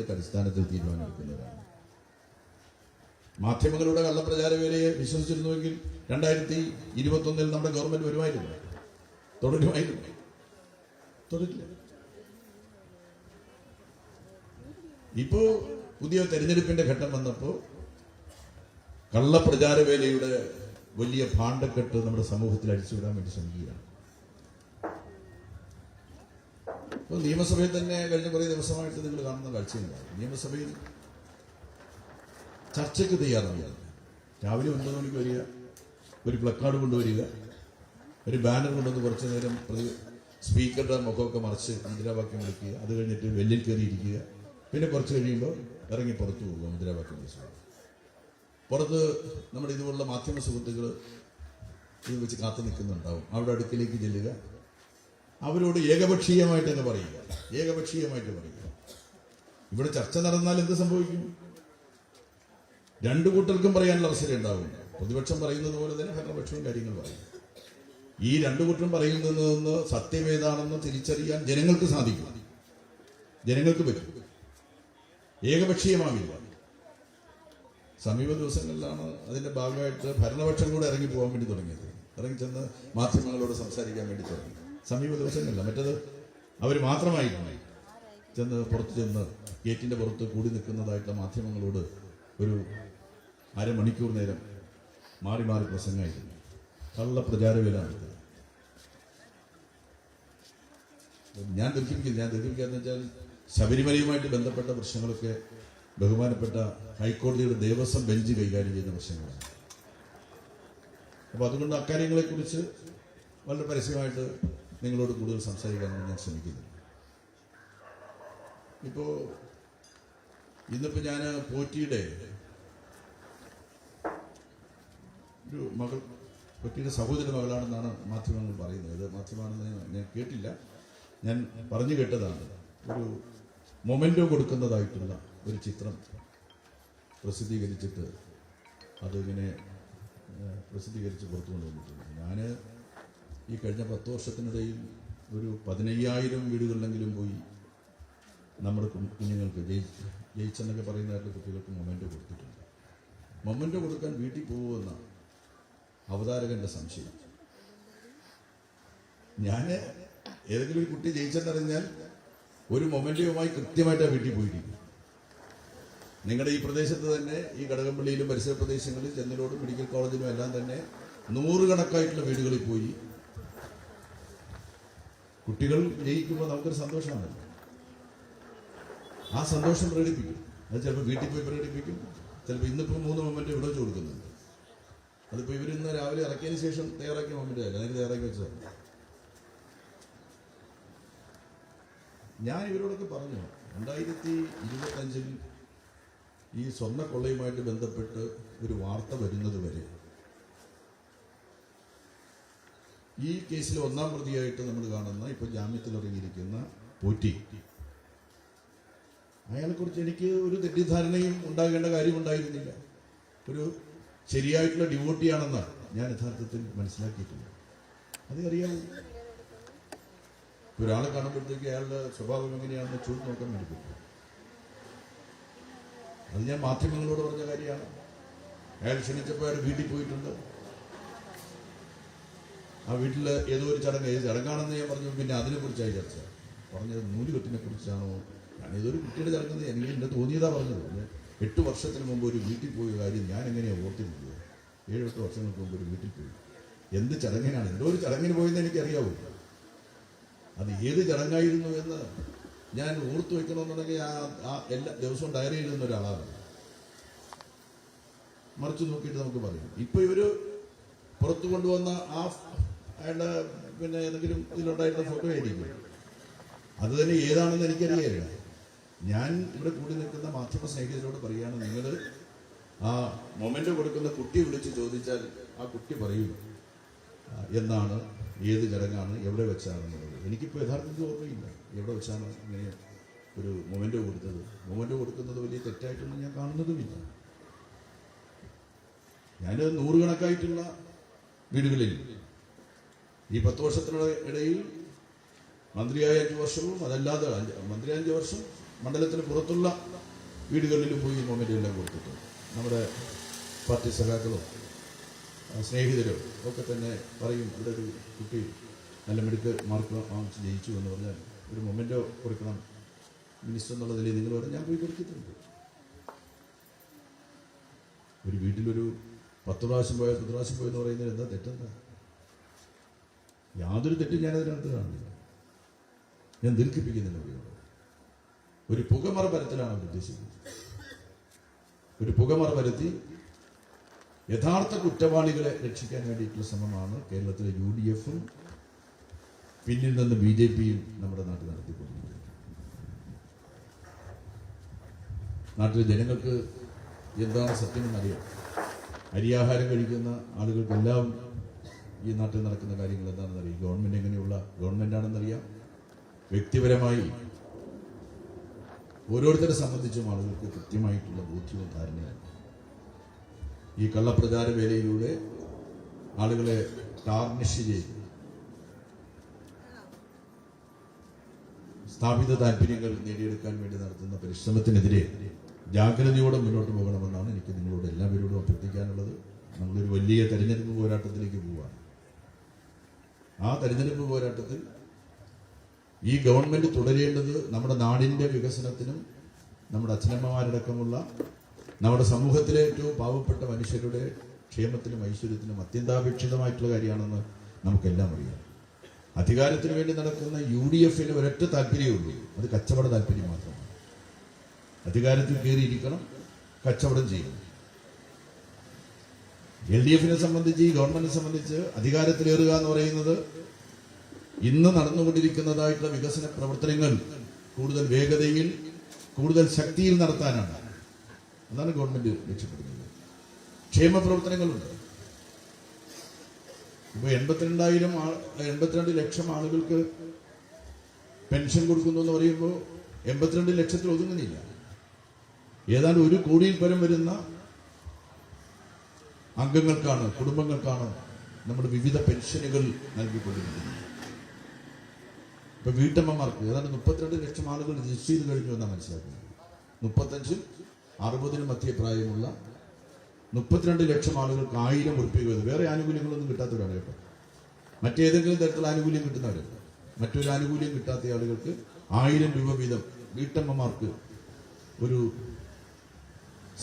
അടിസ്ഥാനത്തിൽ തീരുമാനമെടുക്കുന്നതാണ് മാധ്യമങ്ങളുടെ കള്ളപ്രചാര വേലയെ വിശ്വസിച്ചിരുന്നുവെങ്കിൽ രണ്ടായിരത്തി ഇരുപത്തൊന്നിൽ നമ്മുടെ ഗവൺമെന്റ് വരുമായിരുന്നു. തുടരുമായിരുന്നു. തുടരില്ല. ഇപ്പോ പുതിയ തെരഞ്ഞെടുപ്പിന്റെ ഘട്ടം വന്നപ്പോ കള്ളപ്രചാര വേലയുടെ വലിയ ഭാണ്ഡക്കെട്ട് നമ്മുടെ സമൂഹത്തിൽ അടിച്ചുവിടാൻ വേണ്ടി ശ്രമിക്കുകയാണ്. ഇപ്പോൾ നിയമസഭയിൽ തന്നെ കഴിഞ്ഞ കുറേ ദിവസമായിട്ട് നിങ്ങൾ കാണുന്ന കാഴ്ചയുണ്ടാവും നിയമസഭയിൽ ചർച്ചയ്ക്ക് തയ്യാറാവുകയാണ്. രാവിലെ ഒൻപത് മണിക്ക് വരിക ഒരു പ്ലക്കാർഡ് കൊണ്ടുവരിക ഒരു ബാനർ കൊണ്ടുവന്ന് കുറച്ചു നേരം പ്രതി സ്പീക്കറുടെ മുഖമൊക്കെ മറിച്ച് മുദ്രാവാക്യം വിളിക്കുക അത് കഴിഞ്ഞിട്ട് വെല്ലിൽ കയറിയിരിക്കുക. പിന്നെ കുറച്ച് കഴിയുമ്പോൾ ഇറങ്ങി പുറത്തു പോകുക മുദ്രാവാക്യം വിളിച്ചു പുറത്ത് നമ്മുടെ ഇതുപോലുള്ള മാധ്യമ സുഹൃത്തുക്കൾ ഇത് വെച്ച് കാത്തു നിൽക്കുന്നുണ്ടാവും. അവിടെ അടുക്കിലേക്ക് ചെല്ലുക. അവരോട് ഏകപക്ഷീയമായിട്ട് തന്നെ പറയുക. ഏകപക്ഷീയമായിട്ട് പറയുക. ഇവിടെ ചർച്ച നടന്നാൽ എന്ത് സംഭവിക്കും? രണ്ടു കൂട്ടർക്കും പറയാനുള്ള അവസരം ഉണ്ടാവും. പ്രതിപക്ഷം പറയുന്നത് പോലെ തന്നെ ഭരണപക്ഷവും കാര്യങ്ങൾ പറയും. ഈ രണ്ടു കൂട്ടരും പറയുന്നതിൽ നിന്ന് സത്യമേതാണെന്ന് തിരിച്ചറിയാൻ ജനങ്ങൾക്ക് സാധിക്കും. ജനങ്ങൾക്ക് പറ്റും. ഏകപക്ഷീയമാവില്ല. സമീപ ദിവസങ്ങളിലാണ് അതിന്റെ ഭാഗമായിട്ട് ഭരണപക്ഷം കൂടെ ഇറങ്ങി പോകാൻ വേണ്ടി തുടങ്ങിയത്. ഇറങ്ങി ചെന്ന് മാധ്യമങ്ങളോട് സംസാരിക്കാൻ വേണ്ടി തുടങ്ങി. സമീപ ദിവസങ്ങളില്ല. മറ്റത് അവർ മാത്രമായിരുന്നു ചെന്ന് പുറത്ത് ചെന്ന് ഗേറ്റിന്റെ പുറത്ത് കൂടി നിൽക്കുന്നതായിട്ടുള്ള മാധ്യമങ്ങളോട് ഒരു അരമണിക്കൂർ നേരം മാറി മാറി പ്രസംഗമായിരുന്നു. കള്ള പ്രചാരവേല നടത്തുക ഞാൻ ദീർഘിപ്പിക്കില്ല ഞാൻ ദീർഘിപ്പിക്കാന്ന് വെച്ചാൽ ശബരിമലയുമായിട്ട് ബന്ധപ്പെട്ട പ്രശ്നങ്ങളൊക്കെ ബഹുമാനപ്പെട്ട ഹൈക്കോടതിയുടെ ദേവസ്വം ബെഞ്ച് കൈകാര്യം ചെയ്യുന്ന പ്രശ്നങ്ങളാണ്. അപ്പൊ അതുകൊണ്ട് അക്കാര്യങ്ങളെക്കുറിച്ച് വളരെ പരസ്യമായിട്ട് നിങ്ങളോട് കൂടുതൽ സംസാരിക്കാനാണ് ഞാൻ ശ്രമിക്കുന്നത്. ഇപ്പോ ഇന്നിപ്പോ ഞാൻ പോറ്റിയുടെ ഒരു മകൾ പോറ്റിയുടെ സഹോദര മകളാണെന്നാണ് മാധ്യമങ്ങൾ പറയുന്നത്. ഇത് മാധ്യമമാണെന്ന് ഞാൻ- കേട്ടില്ല. ഞാൻ പറഞ്ഞു കേട്ടതാണ്. ഒരു മൊമെന്റോ കൊടുക്കുന്നതായിട്ടുള്ള ഒരു ചിത്രം പ്രസിദ്ധീകരിച്ചിട്ട് അതിങ്ങനെ പ്രസിദ്ധീകരിച്ച് പുറത്തു കൊണ്ടുവന്നിട്ടുണ്ട് ഞാൻ ഈ കഴിഞ്ഞ പത്ത് വർഷത്തിനിടയിൽ ഒരു പതിനയ്യായിരം വീടുകളിലെങ്കിലും പോയി നമ്മുടെ കുഞ്ഞുങ്ങൾക്ക് ജയിച്ച് ജയിച്ചെന്നൊക്കെ പറയുന്നതായിട്ട് കുട്ടികൾക്ക് മൊമെന്റ് കൊടുത്തിട്ടുണ്ട്. മൊമെന്റ് കൊടുക്കാൻ വീട്ടിൽ പോകുമെന്ന അവതാരകന്റെ സംശയം. ഞാൻ ഏതെങ്കിലും ഒരു കുട്ടി ജയിച്ചെന്നറിഞ്ഞാൽ ഒരു മൊമെന്റോയുമായി കൃത്യമായിട്ട് ആ വീട്ടിൽ പോയിരിക്കും. നിങ്ങളുടെ ഈ പ്രദേശത്ത് തന്നെ ഈ കടകംപള്ളിയിലും പരിസര പ്രദേശങ്ങളിൽ ചെന്നലോടും മെഡിക്കൽ കോളേജിലും എല്ലാം തന്നെ നൂറുകണക്കായിട്ടുള്ള വീടുകളിൽ പോയി കുട്ടികൾ ജയിക്കുമ്പോൾ നമുക്കൊരു സന്തോഷമാണ്. ആ സന്തോഷം പ്രകടിപ്പിക്കും. അത് ചിലപ്പോൾ വീട്ടിൽ പോയി പ്രകടിപ്പിക്കും. ചിലപ്പോൾ ഇന്നിപ്പോൾ മൂന്ന് മൊമെന്റ് ഇവിടെ വെച്ച് കൊടുക്കുന്നുണ്ട് അതിപ്പോൾ ഇവരിന്ന് രാവിലെ ഇറക്കിയതിന് ശേഷം തയ്യാറാക്കിയ മൊമെന്റ് അല്ല? അതിന് തയ്യാറാക്കി വെച്ചതാണ്. ഞാൻ ഇവരോടൊക്കെ പറഞ്ഞു രണ്ടായിരത്തി ഇരുപത്തഞ്ചിൽ ഈ സ്വർണ കൊള്ളയുമായിട്ട് ബന്ധപ്പെട്ട് ഒരു വാർത്ത വരുന്നത് വരെ ഈ കേസിൽ ഒന്നാം പ്രതിയായിട്ട് നമ്മൾ കാണുന്ന ഇപ്പൊ ജാമ്യത്തിൽ ഇറങ്ങിയിരിക്കുന്ന പോറ്റി. അയാളെ കുറിച്ച് എനിക്ക് ഒരു തെറ്റിദ്ധാരണയും ഉണ്ടാകേണ്ട കാര്യമുണ്ടായിരുന്നില്ല. ഒരു ശരിയായിട്ടുള്ള ഡിവോട്ടിയാണെന്ന് ഞാൻ യഥാർത്ഥത്തിൽ മനസ്സിലാക്കിയിട്ടില്ല അതറിയാം ഒരാളെ കാണുമ്പോഴത്തേക്ക് അയാളുടെ സ്വഭാവം എങ്ങനെയാണെന്ന് ചൂട് നോക്കാൻ വേണ്ടി അത് ഞാൻ മാധ്യമങ്ങളോട് പറഞ്ഞ കാര്യമാണ്. അയാൾ ക്ഷണിച്ചപ്പോൾ അയാൾ വീട്ടിൽ പോയിട്ടുണ്ട്. ആ വീട്ടിൽ ഏതോ ഒരു ചടങ്ങ് ഏത് ചടങ്ങാണെന്ന് ഞാൻ പറഞ്ഞു പിന്നെ അതിനെ കുറിച്ചായി ചർച്ച. പറഞ്ഞത് നൂലുകെട്ടിനെ കുറിച്ചാണോ? ഞാൻ ഏതൊരു കുട്ടിയുടെ ചടങ്ങെന്ന് എനിക്ക് എന്റെ തോന്നിയതാ പറഞ്ഞത്. എട്ട് വർഷത്തിന് മുമ്പ് ഒരു വീട്ടിൽ പോയ കാര്യം ഞാൻ എങ്ങനെയാണ് ഓർത്തിരുന്നത്? ഏഴ് എട്ട് വർഷങ്ങൾക്ക് മുമ്പ് ഒരു വീട്ടിൽ പോയി. എന്ത് ചടങ്ങിനാണ്? എന്തോ ഒരു ചടങ്ങിന് പോയെന്ന് എനിക്കറിയാവൂ. അത് ഏത് ചടങ്ങായിരുന്നു എന്ന് ഞാൻ ഓർത്തു വെക്കണമെന്നുണ്ടെങ്കിൽ ആ ആ എല്ലാ ദിവസവും ഡയറി എഴുതുന്ന ഒരാളാണ്. മറിച്ച് നോക്കിയിട്ട് നമുക്ക് പറയാം. ഇപ്പൊ ഇവർ പുറത്തു കൊണ്ടുവന്ന ആ അയാളുടെ പിന്നെ ഏതെങ്കിലും ഇതിലുണ്ടായിരുന്ന ഫോട്ടോ ആയിരിക്കും. അത് തന്നെ ഏതാണെന്ന് എനിക്കറിയില്ല ഞാൻ ഇവിടെ കൂടി നിൽക്കുന്ന മാധ്യമ സ്നേഹിതരോട് പറയുകയാണ് നിങ്ങൾ ആ മൊമെന്റ് കൊടുക്കുന്ന കുട്ടി വിളിച്ച് ചോദിച്ചാൽ ആ കുട്ടി പറയും എന്നാണ് ഏത് ചടങ്ങാണ് എവിടെ വെച്ചാണെന്നുള്ളത്. എനിക്കിപ്പോൾ യഥാർത്ഥത്തിൽ ഓർമ്മയില്ല. എവിടെ വെച്ചാണ് ഇങ്ങനെ ഒരു മൊമെന്റ് കൊടുത്തത്? മൊമെന്റ് കൊടുക്കുന്നത് വലിയ തെറ്റായിട്ടൊന്നും ഞാൻ കാണുന്നതുമില്ല. ഞാൻ നൂറുകണക്കായിട്ടുള്ള വീടുകളിൽ ഈ പത്ത് വർഷത്തിനിടയിൽ മന്ത്രിയായ അഞ്ച് വർഷവും അതല്ലാതെ മന്ത്രി അഞ്ച് വർഷം മണ്ഡലത്തിന് പുറത്തുള്ള വീടുകളിലും പോയി ഈ മൊമെന്റ് എല്ലാം കൊടുത്തിട്ടുണ്ട്. നമ്മുടെ പാർട്ടി സഖാക്കളും സ്നേഹിതരും ഒക്കെ തന്നെ പറയും ഇവിടെ ഒരു കുട്ടി നല്ല മെഡിക്കൽ മാർക്ക് വാങ്ങിച്ച് ജയിച്ചു എന്ന് പറഞ്ഞാൽ ഒരു മൊമെന്റോ കൊടുക്കണം. മിനിസ്റ്റർ എന്നുള്ള നിലയിൽ നിങ്ങൾ പറഞ്ഞാൽ ഞാൻ പോയി കൊടുത്തിട്ടുണ്ട്. ഒരു വീട്ടിലൊരു പത്ത് പ്രാവശ്യം പോയാൽ പത്ത് പ്രാവശ്യം പോയെന്ന് പറയുന്നതിന് എന്താ തെറ്റെന്താ? യാതൊരു തെറ്റും ഞാനതിനകത്ത് കാണുന്നില്ല ഞാൻ ദീർഘിപ്പിക്കുന്നില്ല അവരോട്. ഒരു പുകമറ പരത്തിലാണ് അവർ ഉദ്ദേശിക്കുന്നത്. ഒരു പുകമറ പരത്തി യഥാർത്ഥ കുറ്റവാളികളെ രക്ഷിക്കാൻ വേണ്ടിയിട്ടുള്ള ശ്രമമാണ് കേരളത്തിലെ യു ഡി എഫും പിന്നിൽ നിന്ന് ബി ജെ പിയും നമ്മുടെ നാട്ടിൽ നടത്തിക്കൊണ്ടിരിക്കുന്നത്. നാട്ടിലെ ജനങ്ങൾക്ക് എന്താണ് സത്യമെന്നറിയാം അരിയാഹാരം കഴിക്കുന്ന ആളുകൾക്കെല്ലാം ഈ നാട്ടിൽ നടക്കുന്ന കാര്യങ്ങൾ എന്താണെന്ന് അറിയാം ഗവൺമെന്റ് എങ്ങനെയുള്ള ഗവൺമെന്റ് ആണെന്നറിയാം. വ്യക്തിപരമായി ഓരോരുത്തരെ സംബന്ധിച്ചും ആളുകൾക്ക് കൃത്യമായിട്ടുള്ള ബോധ്യവും ധാരണയാണ് ഈ കള്ളപ്രചാര വേലയിലൂടെ ആളുകളെ ടാർണിഷ് ചെയ്ത് സ്ഥാപിത താല്പര്യങ്ങൾ നേടിയെടുക്കാൻ വേണ്ടി നടത്തുന്ന പരിശ്രമത്തിനെതിരെ ജാഗ്രതയോടെ മുന്നോട്ട് പോകണമെന്നാണ് എനിക്ക് നിങ്ങളോട് എല്ലാവരോടും അഭ്യർത്ഥിക്കാനുള്ളത്. നമ്മളൊരു വലിയ തെരഞ്ഞെടുപ്പ് പോരാട്ടത്തിലേക്ക് പോവുകയാണ്. ആ തെരഞ്ഞെടുപ്പ് പോരാട്ടത്തിൽ ഈ ഗവൺമെന്റ് തുടരേണ്ടത് നമ്മുടെ നാടിന്റെ വികസനത്തിനും നമ്മുടെ അച്ഛനമ്മമാരടക്കമുള്ള നമ്മുടെ സമൂഹത്തിലെ ഏറ്റവും പാവപ്പെട്ട മനുഷ്യരുടെ ക്ഷേമത്തിനും ഐശ്വര്യത്തിനും അത്യന്താപേക്ഷിതമായിട്ടുള്ള കാര്യമാണെന്ന് നമുക്കെല്ലാം അറിയാം. അധികാരത്തിന് വേണ്ടി നടക്കുന്ന യു ഡി എഫിന് ഒരൊറ്റ താല്പര്യമുള്ളൂ അത് കച്ചവട താല്പര്യം മാത്രമാണ്. അധികാരത്തിൽ കയറിയിരിക്കണം കച്ചവടം ചെയ്യണം. എൽ ഡി എഫിനെ സംബന്ധിച്ച് ഈ ഗവൺമെന്റിനെ സംബന്ധിച്ച് അധികാരത്തിലേറുക എന്ന് പറയുന്നത് ഇന്ന് നടന്നുകൊണ്ടിരിക്കുന്നതായിട്ടുള്ള വികസന പ്രവർത്തനങ്ങൾ കൂടുതൽ വേഗതയിൽ കൂടുതൽ ശക്തിയിൽ നടത്താനാണ്. അതാണ് ഗവൺമെന്റ് ലക്ഷ്യപ്പെടുന്നത് ക്ഷേമ പ്രവർത്തനങ്ങളുണ്ട്. ഇപ്പൊ എൺപത്തിരണ്ടായിരം ആൾ എൺപത്തിരണ്ട് ലക്ഷം ആളുകൾക്ക് പെൻഷൻ കൊടുക്കുന്നു എന്ന് പറയുമ്പോൾ എൺപത്തിരണ്ട് ലക്ഷത്തിൽ ഒതുങ്ങുന്നില്ല. ഏതാണ്ട് ഒരു കോടിയിൽ പരം വരുന്ന അംഗങ്ങൾക്കാണ് കുടുംബങ്ങൾക്കാണ് നമ്മുടെ വിവിധ പെൻഷനുകൾ നൽകിക്കൊണ്ടിരിക്കുന്നത്. ഇപ്പൊ വീട്ടമ്മമാർക്ക് ഏതാണ്ട് മുപ്പത്തിരണ്ട് ലക്ഷം ആളുകൾ രജിസ്റ്റർ ചെയ്ത് കഴിഞ്ഞു എന്നാണ് മനസ്സിലാക്കുന്നത്. മുപ്പത്തഞ്ചും അറുപതിനും മധ്യ പ്രായമുള്ള മുപ്പത്തിരണ്ട് ലക്ഷം ആളുകൾക്ക് ആയിരം ഉറുപ്പിക വീതം വേറെ ആനുകൂല്യങ്ങളൊന്നും കിട്ടാത്തവരാണ് കേട്ടോ. മറ്റേതെങ്കിലും തരത്തിലുള്ള ആനുകൂല്യം കിട്ടുന്നവരല്ല മറ്റൊരു ആനുകൂല്യം കിട്ടാത്ത ആളുകൾക്ക് ആയിരം രൂപ വീതം വീട്ടമ്മമാർക്ക് ഒരു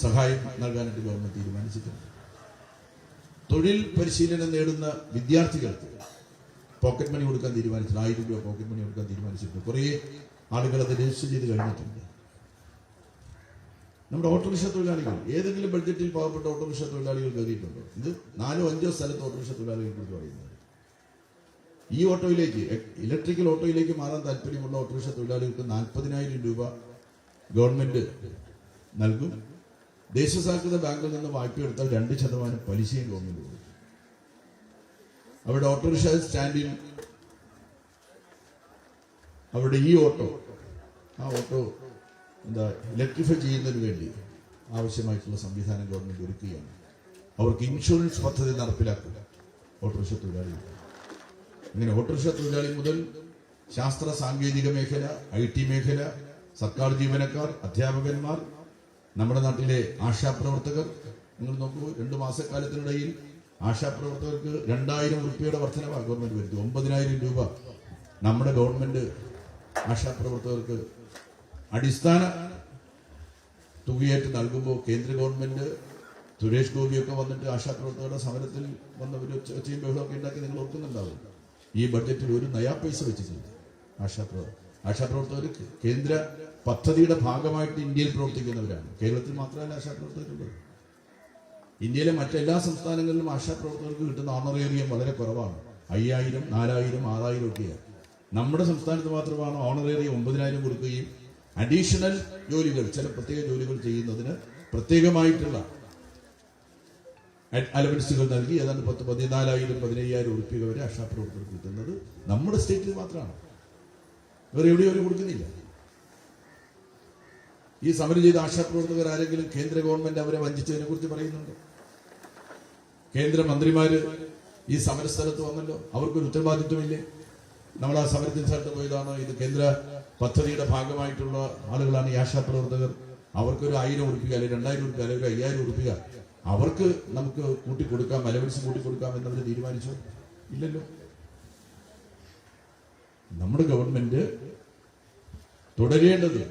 സഹായം നൽകാനായിട്ട് ഗവൺമെന്റ് തീരുമാനിച്ചിട്ടുണ്ട്. തൊഴിൽ പരിശീലനം നേടുന്ന വിദ്യാർത്ഥികൾക്ക് പോക്കറ്റ് മണി കൊടുക്കാൻ തീരുമാനിച്ചിട്ടുണ്ട്. ആയിരം രൂപ പോക്കറ്റ് മണി കൊടുക്കാൻ തീരുമാനിച്ചിട്ടുണ്ട്. കുറേ ആളുകൾ അത് രജിസ്റ്റർ ചെയ്ത് കഴിഞ്ഞിട്ടുണ്ട്. നമ്മുടെ ഓട്ടോറിക്ഷ തൊഴിലാളികൾ ഏതെങ്കിലും ബഡ്ജറ്റിൽ പാവപ്പെട്ട ഓട്ടോറിക്ഷ തൊഴിലാളികൾ കയറിയിട്ടുണ്ടോ? ഇത് നാലോ അഞ്ചോ സ്ഥലത്ത് ഓട്ടോറിക്ഷ തൊഴിലാളികളെ കുറിച്ച് പറയുന്നത് ഈ ഓട്ടോയിലേക്ക് ഇലക്ട്രിക്കൽ ഓട്ടോയിലേക്ക് മാറാൻ താല്പര്യമുള്ള ഓട്ടോറിക്ഷ തൊഴിലാളികൾക്ക് നാൽപ്പതിനായിരം രൂപ ഗവൺമെന്റ് നൽകും. ദേശസാൽകൃത ബാങ്കിൽ നിന്ന് വായ്പ എടുത്താൽ രണ്ട് ശതമാനം പലിശയും ഗവൺമെന്റ് കൊടുക്കും. അവിടെ ഓട്ടോറിക്ഷ സ്റ്റാൻഡിൽ അവിടെ ഈ ഓട്ടോ ആ ഓട്ടോ എന്താ ഇലക്ട്രിഫൈ ചെയ്യുന്നതിന് വേണ്ടി ആവശ്യമായിട്ടുള്ള സംവിധാനം ഗവൺമെന്റ് ഒരുക്കുകയാണ്. അവർക്ക് ഇൻഷുറൻസ് പദ്ധതി നടപ്പിലാക്കുക. ഓട്ടോറിക്ഷ തൊഴിലാളികൾ അങ്ങനെ ഓട്ടോറിക്ഷ തൊഴിലാളി മുതൽ ശാസ്ത്ര സാങ്കേതിക മേഖല ഐ ടി മേഖല സർക്കാർ ജീവനക്കാർ അധ്യാപകന്മാർ നമ്മുടെ നാട്ടിലെ ആശാപ്രവർത്തകർ നിങ്ങൾ നോക്കൂ രണ്ടു മാസക്കാലത്തിനിടയിൽ ആശാപ്രവർത്തകർക്ക് രണ്ടായിരം റുപ്യയുടെ വർധനവാണ് ഗവൺമെന്റ് വരുത്തി. ഒമ്പതിനായിരം രൂപ നമ്മുടെ ഗവൺമെന്റ് ആശാപ്രവർത്തകർക്ക് അടിസ്ഥാന തുകയായിട്ട് നൽകുമ്പോൾ കേന്ദ്ര ഗവൺമെന്റ് സുരേഷ് ഗോപിയൊക്കെ വന്നിട്ട് ആശാപ്രവർത്തകരുടെ സമരത്തിൽ വന്ന ഒരു ചെയ്യും ബഹളമൊക്കെ ഉണ്ടാക്കി നിങ്ങൾ ഓർക്കുന്നുണ്ടാവും. ഈ ബഡ്ജറ്റിൽ ഒരു നയാ പൈസ വെച്ചിട്ടില്ല ആശാപ്രവർത്തകർ. ആശാപ്രവർത്തകർ കേന്ദ്ര പദ്ധതിയുടെ ഭാഗമായിട്ട് ഇന്ത്യയിൽ പ്രവർത്തിക്കുന്നവരാണ്. കേരളത്തിൽ മാത്രമല്ല ആശാപ്രവർത്തകരുള്ളത് ഇന്ത്യയിലെ മറ്റെല്ലാ സംസ്ഥാനങ്ങളിലും ആശാപ്രവർത്തകർക്ക് കിട്ടുന്ന ഓണറേറിയം വളരെ കുറവാണ്. അയ്യായിരം നാലായിരം ആറായിരം ഒക്കെയാണ് നമ്മുടെ സംസ്ഥാനത്ത് മാത്രമാണ് ഓണറേറിയം ഒമ്പതിനായിരം കൊടുക്കുകയും അഡീഷണൽ ജോലികൾ ചില പ്രത്യേക ജോലികൾ ചെയ്യുന്നതിന് പ്രത്യേകമായിട്ടുള്ള അലവൻസുകൾ നൽകി ഏതാണ്ട് പത്ത് പതിനാലായിരം പതിനയ്യായിരം ഉറുപ്പിക വരെ ആശാപ്രവർത്തകർക്ക് കിട്ടുന്നത് നമ്മുടെ സ്റ്റേറ്റിൽ മാത്രമാണ്. വേറെ എവിടെയും അവർ കൊടുക്കുന്നില്ല. ഈ സമരം ചെയ്ത ആശാപ്രവർത്തകർ ആരെങ്കിലും കേന്ദ്ര ഗവൺമെന്റ് അവരെ വഞ്ചിച്ചതിനെ കുറിച്ച് പറയുന്നുണ്ട്? കേന്ദ്ര മന്ത്രിമാര് ഈ സമരസ്ഥലത്ത് വന്നല്ലോ. അവർക്കൊരു ഉത്തരവാദിത്വമില്ലേ? നമ്മൾ ആ സമരത്തിന് സ്ഥലത്ത് പോയതാണ്. ഇത് കേന്ദ്ര പദ്ധതിയുടെ ഭാഗമായിട്ടുള്ള ആളുകളാണ് ഈ ആശാപ്രവർത്തകർ. അവർക്കൊരു ആയിരം ഉറുപ്പിക അല്ലെങ്കിൽ രണ്ടായിരം ഉറുപ്പിക അല്ലെങ്കിൽ അയ്യായിരം ഉറുപ്പിക അവർക്ക് നമുക്ക് കൂട്ടിക്കൊടുക്കാം അലവൻസ് കൂട്ടിക്കൊടുക്കാം എന്നവർ തീരുമാനിച്ചു? ഇല്ലല്ലോ. നമ്മുടെ ഗവൺമെന്റ് തുടരേണ്ടത്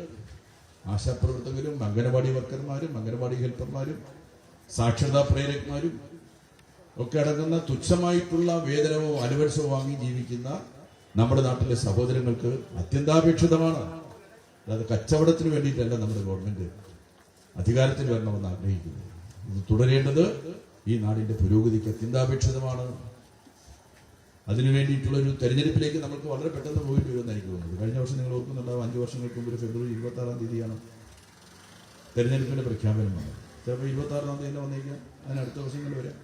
ആശാപ്രവർത്തകരും അംഗനവാടി വർക്കർമാരും അംഗനവാടി ഹെൽപ്പർമാരും സാക്ഷരതാ പ്രേരകന്മാരും ഒക്കെ അടങ്ങുന്ന തുച്ഛമായിട്ടുള്ള വേതനവും അനുവൻസോ വാങ്ങി ജീവിക്കുന്ന നമ്മുടെ നാട്ടിലെ സഹോദരങ്ങൾക്ക് അത്യന്താപേക്ഷിതമാണ്. അതായത് കച്ചവടത്തിന് വേണ്ടിയിട്ടല്ല നമ്മുടെ ഗവൺമെന്റ് അധികാരത്തിൽ വരണമെന്ന് ആഗ്രഹിക്കുന്നത് ഇത് തുടരേണ്ടത് ഈ നാടിന്റെ പുരോഗതിക്ക് അത്യന്താപേക്ഷിതമാണ്. അതിനു വേണ്ടിയിട്ടുള്ള ഒരു തെരഞ്ഞെടുപ്പിലേക്ക് നമുക്ക് വളരെ പെട്ടെന്ന് പോയിട്ട് വരുമെന്ന് എനിക്ക് തോന്നുന്നത്. കഴിഞ്ഞ വർഷം നിങ്ങൾ ഓർക്കുന്നുണ്ടാവും അഞ്ച് വർഷങ്ങൾക്ക് മുമ്പ് ഫെബ്രുവരി ഇരുപത്തി ആറാം തീയതിയാണ് തെരഞ്ഞെടുപ്പിന്റെ പ്രഖ്യാപനം വന്നത്. ചിലപ്പോൾ ഇരുപത്തി ആറാം തീയതി തന്നെ വന്നേക്കാം അതിന് അടുത്ത വർഷങ്ങൾ വരാം.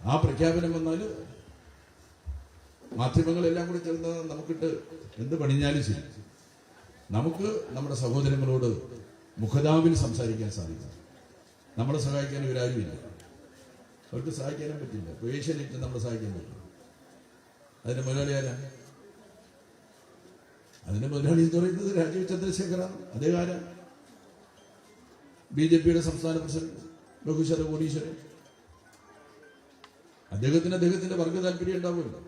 ആ പ്രഖ്യാപനം വന്നാൽ മാധ്യമങ്ങളെല്ലാം കൂടി ചേർന്ന് നമുക്കിട്ട് എന്ത് പണിഞ്ഞാലും ശരി. നമുക്ക് നമ്മുടെ സഹോദരങ്ങളോട് മുഖതാവിൽ സംസാരിക്കാൻ സാധിക്കും. നമ്മളെ സഹായിക്കാൻ ഇവരാരുമില്ല. അവർക്ക് സഹായിക്കാനും പറ്റില്ല. ഇപ്പോൾ നമ്മൾ സഹായിക്കാൻ പറ്റും അതിന് മുതലാളി ആരാ? അതിന് മുതലാളി എന്ന് പറയുന്നത് രാജീവ് ചന്ദ്രശേഖറാണ്. അദ്ദേഹം ആരാ? ബി ജെ പിയുടെ സംസ്ഥാന പ്രസിഡന്റ് ബഹുശ്വര കോടീശ്വരൻ അദ്ദേഹത്തിന് അദ്ദേഹത്തിന്റെ വർഗ താല്പര്യം ഉണ്ടാവുമല്ലോ.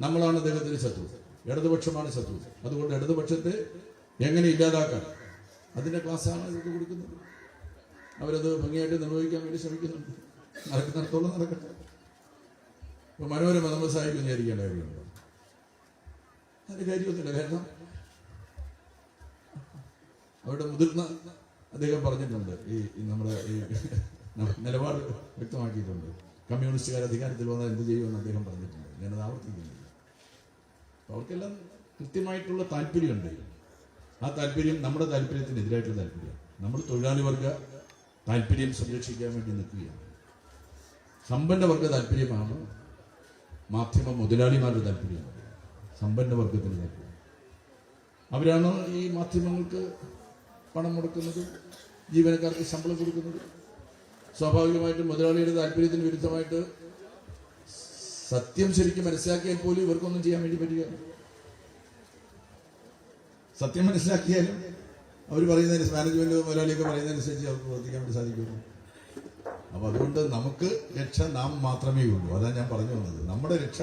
നമ്മളാണ് അദ്ദേഹത്തിന്റെ ശത്രു. ഇടതുപക്ഷമാണ് ശത്രു. അതുകൊണ്ട് ഇടതുപക്ഷത്തെ എങ്ങനെ ഇല്ലാതാക്കാം? അതിന്റെ ക്ലാസ്സാണ് ഇതൊക്കെ കൊടുക്കുന്നത്. അവരത് ഭംഗിയായിട്ട് നിർവഹിക്കാൻ വേണ്ടി ശ്രമിക്കുന്നുണ്ട്. നടക്കുന്നിടത്തോളം നടക്കട്ടെ. ഇപ്പൊ മനോരമ നമ്മൾ സഹായിക്കും വിചാരിക്കേണ്ട കാര്യമുണ്ടോ? അതിന്റെ കാര്യമൊന്നുമില്ല. കാരണം അവരുടെ മുതിർന്ന അദ്ദേഹം പറഞ്ഞിട്ടുണ്ട്. ഈ നമ്മുടെ ഈ നിലപാട് വ്യക്തമാക്കിയിട്ടുണ്ട്. കമ്മ്യൂണിസ്റ്റുകാർ അധികാരത്തിൽ വന്നാൽ എന്ത് ചെയ്യുമെന്ന് അദ്ദേഹം പറഞ്ഞിട്ടുണ്ട്. ഞാനത് ആവർത്തിക്കുന്നില്ല. അവർക്കെല്ലാം കൃത്യമായിട്ടുള്ള താല്പര്യമുണ്ട്. ആ താല്പര്യം നമ്മുടെ താല്പര്യത്തിനെതിരായിട്ടുള്ള താല്പര്യം നമ്മൾ തൊഴിലാളി വർഗ താല്പര്യം സംരക്ഷിക്കാൻ വേണ്ടി നിൽക്കുകയാണ്. സമ്പന്ന വർഗ താല്പര്യമാണ്. മാധ്യമ മുതലാളിമാരുടെ താല്പര്യമാണ് സമ്പന്നവർഗത്തിന് താല്പര്യം. അവരാണ് ഈ മാധ്യമങ്ങൾക്ക് പണം മുടക്കുന്നത് ജീവനക്കാർക്ക് ശമ്പളം കൊടുക്കുന്നത്. സ്വാഭാവികമായിട്ടും മുതലാളിയുടെ താല്പര്യത്തിന് വിരുദ്ധമായിട്ട് സത്യം ശരിക്കും മനസ്സിലാക്കിയാൽ പോലും ഇവർക്കൊന്നും ചെയ്യാൻ വേണ്ടി പറ്റുക സത്യം മനസ്സിലാക്കിയാലും അവർ പറയുന്നതിന് മാനേജ്മെന്റ് മുതലാളിയൊക്കെ പറയുന്നതനുസരിച്ച് അവർക്ക് പ്രവർത്തിക്കാൻ വേണ്ടി സാധിക്കുള്ളൂ അപ്പൊ അതുകൊണ്ട് നമുക്ക് രക്ഷ നാം മാത്രമേ ഉള്ളൂ. അതാണ് ഞാൻ പറഞ്ഞു വന്നത്. നമ്മുടെ രക്ഷ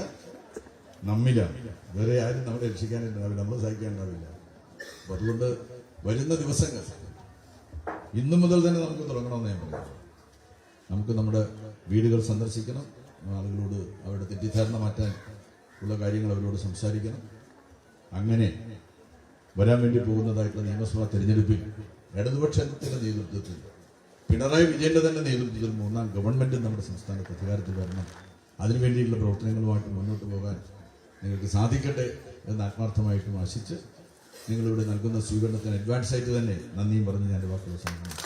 നമ്മിലാണ്. വേറെ ആരും നമ്മളെ രക്ഷിക്കാനുണ്ടാവില്ല നമ്മളെ സഹിക്കാനുണ്ടാവില്ല. അപ്പൊ അതുകൊണ്ട് വരുന്ന ദിവസങ്ങൾ ഇന്നു മുതൽ തന്നെ നമുക്ക് തുടങ്ങണമെന്ന് ഞാൻ പറയാം നമുക്ക് നമ്മുടെ വീടുകൾ സന്ദർശിക്കണം. ആളുകളോട് അവരുടെ തെറ്റിദ്ധാരണ മാറ്റാൻ ഉള്ള കാര്യങ്ങൾ അവരോട് സംസാരിക്കണം. അങ്ങനെ വരാൻ വേണ്ടി പോകുന്നതായിട്ടുള്ള നിയമസഭാ തെരഞ്ഞെടുപ്പിൽ ഇടതുപക്ഷത്തിന്റെ നേതൃത്വത്തിൽ പിണറായി വിജയന്റെ തന്നെ നേതൃത്വത്തിൽ മൂന്നാം ഗവൺമെന്റ് നമ്മുടെ സംസ്ഥാനത്ത് അധികാരത്തിൽ വരണം. അതിനുവേണ്ടിയുള്ള പ്രവർത്തനങ്ങളുമായിട്ട് മുന്നോട്ട് പോകാൻ നിങ്ങൾക്ക് സാധിക്കട്ടെ എന്ന് ആത്മാർത്ഥമായിട്ടും ആശിച്ച് നിങ്ങളിവിടെ നൽകുന്ന സ്വീകരണത്തിന് അഡ്വാൻസ് ആയിട്ട് തന്നെ നന്ദിയും പറഞ്ഞ് ഞാൻ വാക്കുകൾ സമർപ്പിക്കുന്നു